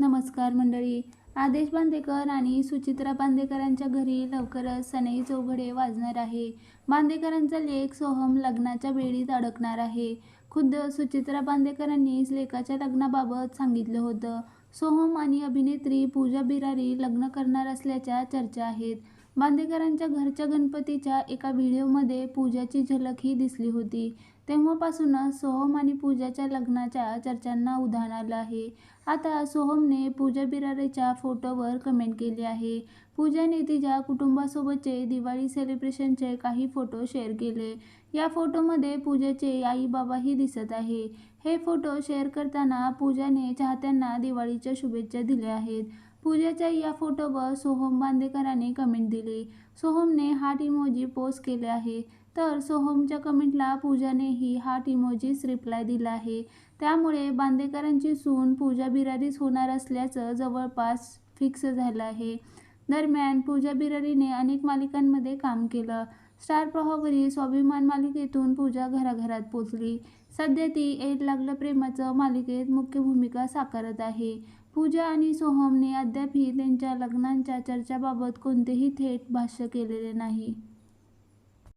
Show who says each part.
Speaker 1: नमस्कार मंडळी. आदेश बांदेकर आणि सुचित्रा बांदेकरांच्या घरी लवकरच सनई चौघडे वाजणार आहे. बांदेकरांचा लेख सोहम लग्नाच्या वेळीत अडकणार आहे. खुद्द सुचित्रा बांदेकरांनीच लेखाच्या लग्नाबाबत सांगितलं होतं. सोहम आणि अभिनेत्री पूजा बिरारी लग्न करणार असल्याच्या चर्चा आहेत. बांदेकरांच्या घरच्या गणपतीच्या एका व्हिडिओमध्ये पूजाची झलकही दिसली होती. तेव्हापासूनच सोहम आणि पूजाच्या लग्नाच्या चर्चांना उधाण आलं आहे. आता सोहमने पूजा बिरारीच्या फोटोवर कमेंट केली आहे. पूजाने तिच्या कुटुंबासोबतचे दिवाळी सेलिब्रेशनचे काही फोटो शेअर केले. या फोटोमध्ये पूजाचे आई बाबाही दिसत आहे. हे फोटो शेअर करताना पूजाने चाहत्यांना दिवाळीच्या शुभेच्छा दिल्या आहेत. पूजाच्या या फोटोवर सोहम बांदेकरांनी कमेंट दिली. सोहमने हार्ट इमोजी पोस्ट केले आहे. तर सोहमच्या कमेंटला पूजानेही हार्ट इमोजीस रिप्लाय दिला आहे. त्यामुळे बांदेकरांची सून पूजा बिरारीच होणार असल्याचं जवळपास फिक्स झालं आहे. दरम्यान पूजा बिरारीने अनेक मालिकांमध्ये काम केलं. स्टार प्रवाहावरील स्वाभिमान मालिकेतून पूजा घराघरात पोचली. सध्या ती एक लागलं प्रेमाचं मालिकेत मुख्य भूमिका साकारत आहे. पूजा आणि सोहमने अद्यापही त्यांच्या लग्नांच्या चर्चाबाबत कोणतेही थेट भाष्य केलेले नाही.